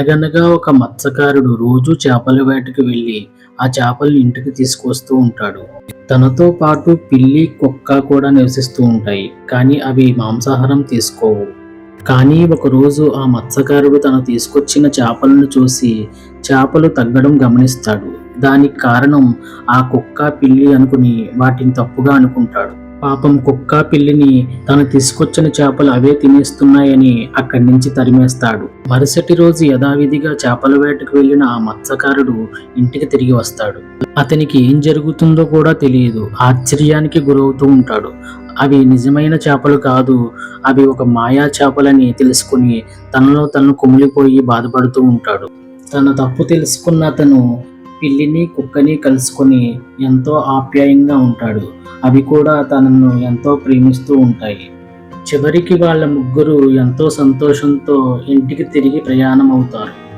అనగనగా ఒక మత్స్యకారుడు రోజు చేపల వేటకు వెళ్ళి ఆ చేపలను ఇంటికి తీసుకొస్తూ ఉంటాడు. తనతో పాటు పిల్లి కుక్క కూడా నివసిస్తూ ఉంటాయి. కానీ అవి మాంసాహారం తీసుకోవు. కానీ ఒకరోజు ఆ మత్స్యకారుడు తను తీసుకొచ్చిన చేపలను చూసి చేపలు తగ్గడం గమనిస్తాడు. దానికి కారణం ఆ కుక్క పిల్లి అనుకుని వాటిని తప్పుగా అనుకుంటాడు. పాపం కుక్క పిల్లిని తను తీసుకొచ్చిన చేపలు అవే తినేస్తున్నాయని అక్కడి నుంచి తరిమేస్తాడు. మరుసటి రోజు యథావిధిగా చేపల వేటకు వెళ్ళిన ఆ మత్స్యకారుడు ఇంటికి తిరిగి వస్తాడు. అతనికి ఏం జరుగుతుందో కూడా తెలియదు. ఆశ్చర్యానికి గురవుతూ ఉంటాడు. అవి నిజమైన చేపలు కాదు. అవి ఒక మాయా చేపలని తెలుసుకుని తనలో తను కుమిలిపోయి బాధపడుతూ ఉంటాడు. తన తప్పు తెలుసుకున్న అతను పిల్లిని కుక్కని కలుసుకొని ఎంతో ఆప్యాయంగా ఉంటాడు. అవి కూడా తనను ఎంతో ప్రేమిస్తూ ఉంటాయి. చివరికి వాళ్ళ ముగ్గురు ఎంతో సంతోషంతో ఇంటికి తిరిగి ప్రయాణం అవుతారు